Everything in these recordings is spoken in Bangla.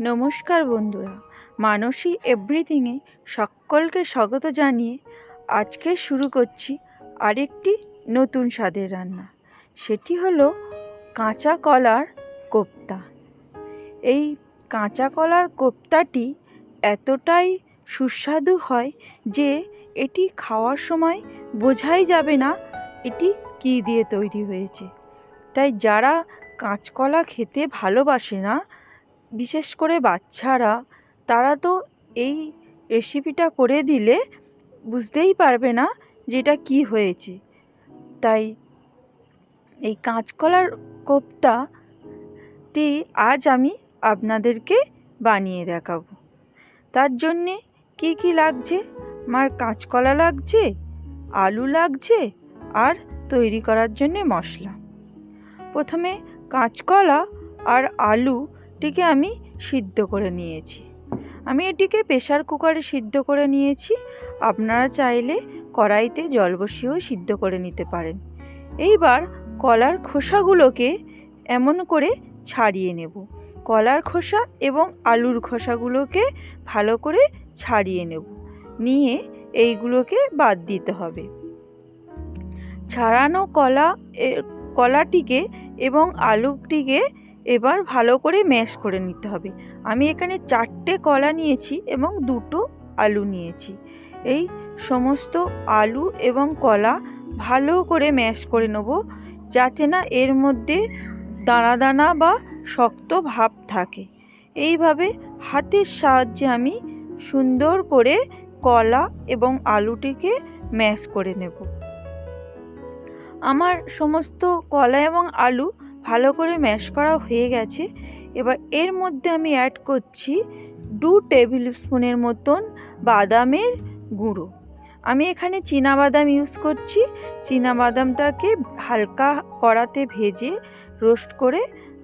নমস্কার বন্ধুরা। মানসী এভরিথিংয়ে সকলকে স্বাগত জানিয়ে আজকে শুরু করছি আরেকটি নতুন স্বাদের রান্না। সেটি হলো কাঁচা কলার কোপ্তা। এই কাঁচা কলার কোপ্তাটি এতটাই সুস্বাদু হয় যে এটি খাওয়ার সময় বোঝাই যাবে না এটি কী দিয়ে তৈরি হয়েছে। তাই যারা কাঁচকলা খেতে ভালোবাসে না বিশেষ করে বাচ্চারা, তারা তো এই রেসিপিটা করে দিলে বুঝতেই পারবে না যে এটা কী হয়েছে। তাই এই কাঁচকলার কোপ্তাটি আজ আমি আপনাদেরকে বানিয়ে দেখাবো। তার জন্যে কি কি লাগছে? আমার কাঁচকলা লাগছে, আলু লাগছে আর তৈরি করার জন্যে মশলা। প্রথমে কাঁচকলা আর আলুটিকে আমি সিদ্ধ করে নিয়েছি। আমি এটিকে প্রেশার কুকারে সিদ্ধ করে নিয়েছি। আপনারা চাইলে কড়াইতে জল বসিয়েও সিদ্ধ করে নিতে পারেন। এইবার কলার খোসাগুলোকে এমন করে ছাড়িয়ে নেব। কলার খোসা এবং আলুর খোসাগুলোকে ভালো করে ছাড়িয়ে নেব। নিয়ে এইগুলোকে বাদ দিতে হবে। ছাড়ানো কলা কলাটিকে এবং আলুটিকে এবার ভালো করে ম্যাশ করে নিতে হবে। আমি এখানে চারটে কলা নিয়েছি এবং দুটো আলু নিয়েছি। এই সমস্ত আলু এবং কলা ভালো করে ম্যাশ করে নেব যাতে না এর মধ্যে দানা দানা বা শক্ত ভাব থাকে। এইভাবে হাতের সাহায্যে আমি সুন্দর করে কলা এবং আলুটিকে ম্যাশ করে নেব। আমার সমস্ত কলা এবং আলু ভালো করে ম্যাশ করা হয়ে গেছে। এবার এর মধ্যে আমি অ্যাড করছি দু টেবিল স্পুনের মতন বাদামের গুঁড়ো। আমি এখানে বাদাম ইউজ করছি। বাদামটাকে হালকা কড়াতে ভেজে রোস্ট করে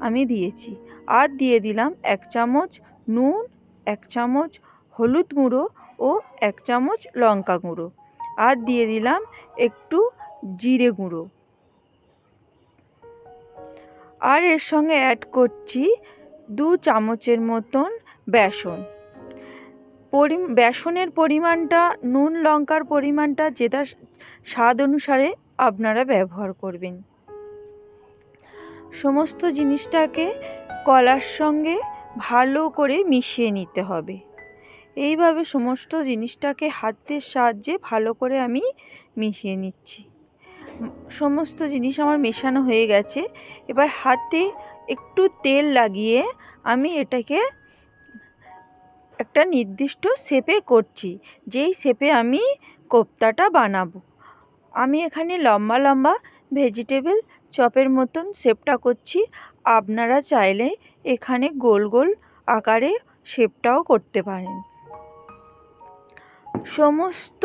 আমি দিয়েছি। আর দিয়ে দিলাম এক চামচ নুন, এক চামচ হলুদ গুঁড়ো ও এক চামচ লঙ্কা গুঁড়ো। আর দিয়ে দিলাম একটু জিরে গুঁড়ো। আর এর সঙ্গে অ্যাড করছি দু চামচের মতন বেসন। পরি বেসনের পরিমাণটা, নুন, লঙ্কার পরিমাণটা, যেটা স্বাদ অনুসারে আপনারা ব্যবহার করবেন। সমস্ত জিনিসটাকে কলার সঙ্গে ভালো করে মিশিয়ে নিতে হবে। এইভাবে সমস্ত জিনিসটাকে হাতের সাহায্যে ভালো করে আমি মিশিয়ে নিচ্ছি। সমস্ত জিনিস আমার মেশানো হয়ে গেছে। এবার হাতে একটু তেল লাগিয়ে আমি এটাকে একটা নির্দিষ্ট শেপে করছি, যেই শেপে আমি কোপ্তাটা বানাবো। আমি এখানে লম্বা লম্বা ভেজিটেবল চপের মতন শেপটা করছি। আপনারা চাইলে এখানে গোল গোল আকারে শেপটাও করতে পারেন। সমস্ত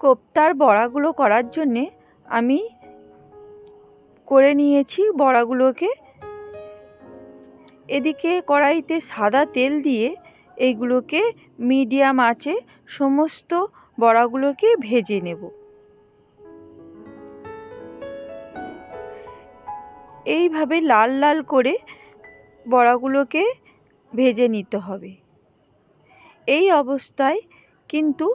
কোপ্তার বড়াগুলো করার জন্যে আমি করে নিয়েছি বড়াগুলোকে। এদিকে কড়াইতে সাদা তেল দিয়ে এইগুলোকে মিডিয়াম আঁচে সমস্ত বড়াগুলোকে ভেজে নেব। এইভাবে লাল লাল করে বড়াগুলোকে ভেজে নিতে হবে। এই অবস্থায় কিন্তু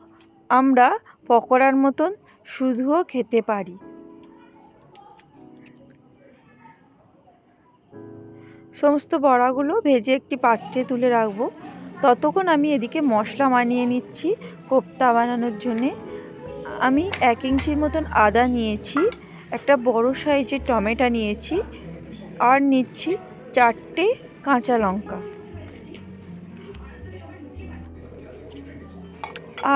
আমরা পকোড়ার মতন শুধুও খেতে পারি। সমস্ত বড়াগুলো ভেজে একটি পাত্রে তুলে রাখব। ততক্ষণ আমি এদিকে মশলা মানিয়ে নিচ্ছি কোপ্তা বানানোর জন্যে। আমি এক ইঞ্চির মতন আদা নিয়েছি, একটা বড় সাইজের টমেটো নিয়েছি আর নিচ্ছি চারটে কাঁচা লঙ্কা।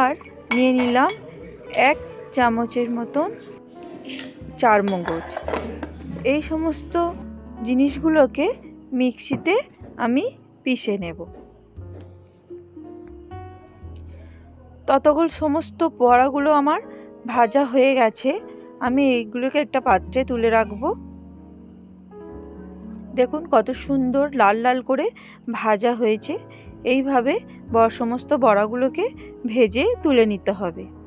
আর নিয়ে নিলাম এক চামচের মতন চারমগজ। এই সমস্ত জিনিসগুলোকে মিক্সিতে আমি পিষে নেব। ততগুলো সমস্ত বড়াগুলো আমার ভাজা হয়ে গেছে। আমি এইগুলোকে একটা পাত্রে তুলে রাখব। দেখুন কত সুন্দর লাল লাল করে ভাজা হয়েছে। এইভাবে সমস্ত বড়াগুলোকে ভেজে তুলে নিতে হবে।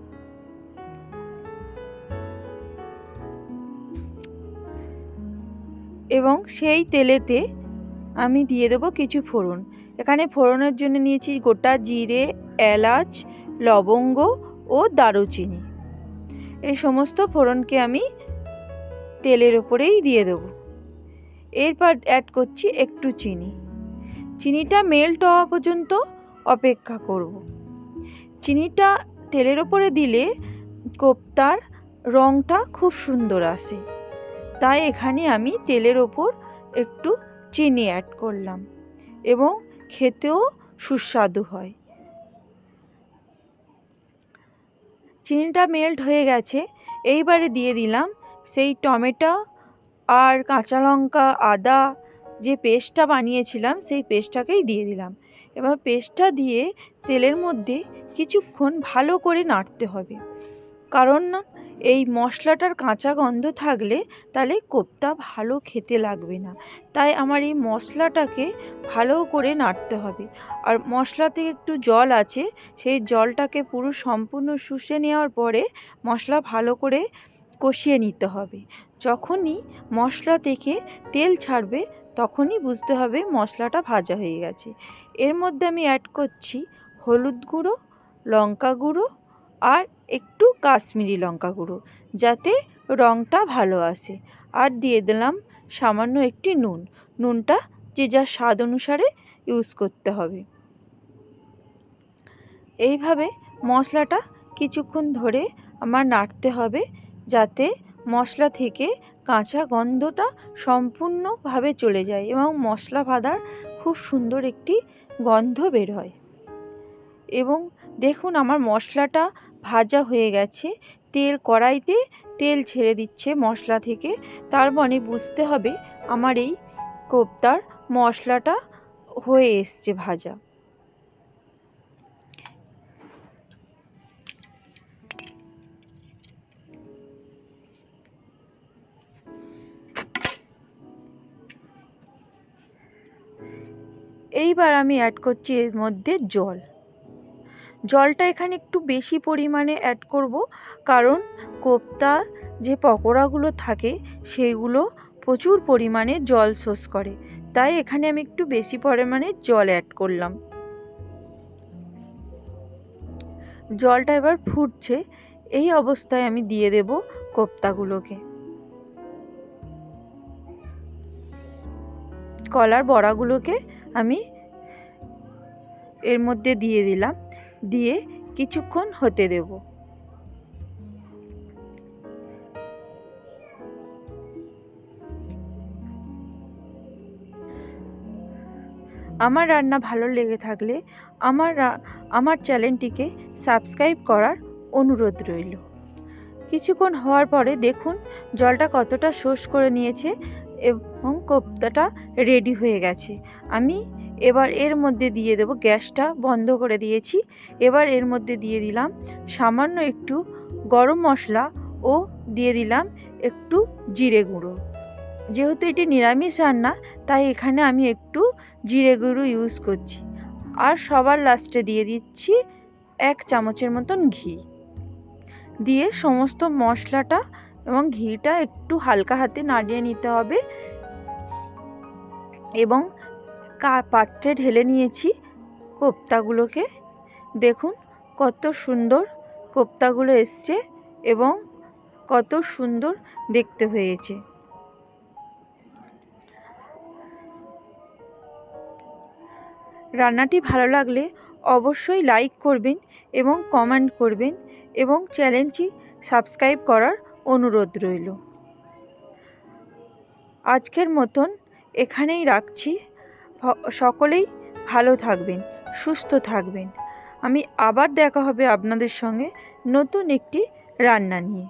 এবং সেই তেলেতে আমি দিয়ে দেবো কিছু ফোড়ন। এখানে ফোড়নের জন্য নিয়েছি গোটা জিরে, এলাচ, লবঙ্গ ও দারুচিনি। এই সমস্ত ফোড়নকে আমি তেলের ওপরেই দিয়ে দেবো। এরপর অ্যাড করছি একটু চিনি। চিনিটা মেল্ট হওয়া পর্যন্ত অপেক্ষা করব। চিনিটা তেলের ওপরে দিলে কোপ্তার রঙটা খুব সুন্দর আসে। তাই এখানে আমি তেলের ওপর একটু চিনি অ্যাড করলাম এবং খেতেও সুস্বাদু হয়। চিনিটা মেল্ট হয়ে গেছে। এইবারে দিয়ে দিলাম সেই টমেটো আর কাঁচা লঙ্কা, আদা যে পেস্টটা বানিয়েছিলাম সেই পেস্টটাকেই দিয়ে দিলাম। এবার পেস্টটা দিয়ে তেলের মধ্যে কিছুক্ষণ ভালো করে নাড়তে হবে। কারণ এই মশলাটার কাঁচা গন্ধ থাকলে তাহলে কোপ্তা ভালো খেতে লাগবে না। তাই আমার এই মশলাটাকে ভালো করে নাড়তে হবে। আর মশলাতে একটু জল আছে, সেই জলটাকে পুরো সম্পূর্ণ শুষে নেওয়ার পরে মশলা ভালো করে কষিয়ে নিতে হবে। যখনই মশলা থেকে তেল ছাড়বে, তখনই বুঝতে হবে মশলাটা ভাজা হয়ে গেছে। এর মধ্যে আমি অ্যাড করছি হলুদ গুঁড়ো, লঙ্কা গুঁড়ো আর একটু কাশ্মীরি লঙ্কা গুঁড়ো, যাতে রঙটা ভালো আসে। আর দিয়ে দিলাম সামান্য একটি নুন। নুনটা যে যা স্বাদ অনুসারে ইউজ করতে হবে। এইভাবে মশলাটা কিছুক্ষণ ধরে আমার নাড়তে হবে, যাতে মশলা থেকে কাঁচা গন্ধটা সম্পূর্ণভাবে চলে যায় এবং মশলা ভাজার খুব সুন্দর একটি গন্ধ বের হয়। এবং দেখুন আমার মশলাটা ভাজা হয়ে গেছে। তেল কড়াইতে তেল ছেড়ে দিচ্ছে মশলা থেকে। তার মানে বুঝতে হবে আমার এই কোপ্তার মশলাটা হয়ে এসছে ভাজা। এইবার আমি অ্যাড করছি এর মধ্যে জল। জলটা এখানে একটু বেশি পরিমাণে অ্যাড করব। কারণ কোপ্তা যে পকোড়াগুলো থাকে সেইগুলো প্রচুর পরিমাণে জল শোষ করে। তাই এখানে আমি একটু বেশি পরিমাণে জল অ্যাড করলাম। জলটা এবার ফুটছে, এই অবস্থায় আমি দিয়ে দেব কোপ্তাগুলোকে। কলার বড়াগুলোকে আমি এর মধ্যে দিয়ে দিলাম। দিয়ে কিছুক্ষণ হতে দেব। আমার রান্না ভালো লেগে থাকলে আমার আমার চ্যানেলটিকে সাবস্ক্রাইব করার অনুরোধ রইল। কিছুক্ষণ হওয়ার পরে দেখুন জলটা কতটা শোষ করে নিয়েছে এবং কোপ্তাটা রেডি হয়ে গেছে। আমি এবার এর মধ্যে দিয়ে দেব গ্যাসটা বন্ধ করে দিয়েছি। এবার এর মধ্যে দিয়ে দিলাম সামান্য একটু গরম মশলা ও দিয়ে দিলাম একটু জিরে গুঁড়ো। যেহেতু এটি নিরামিষ রান্না, তাই এখানে আমি একটু জিরে গুঁড়ো ইউজ করছি। আর সবার লাস্টে দিয়ে দিচ্ছি এক চামচের মতন ঘি। দিয়ে সমস্ত মশলাটা এবং ঘিটা একটু হালকা হাতে নাড়িয়ে নিতে হবে। এবং কা পাত্রে ঢেলে নিয়েছি কোপ্তাগুলোকে। দেখুন কত সুন্দর কোপ্তাগুলো এসছে এবং কত সুন্দর দেখতে হয়েছে। রান্নাটি ভালো লাগলে অবশ্যই লাইক করবেন এবং কমেন্ট করবেন এবং চ্যানেলটি সাবস্ক্রাইব করার অনুরোধ রইল। আজকের মতন এখানেই রাখছি। সকলেই ভালো থাকবেন, সুস্থ থাকবেন। আমি আবার দেখা হবে আপনাদের সঙ্গে নতুন একটি রান্না নিয়ে।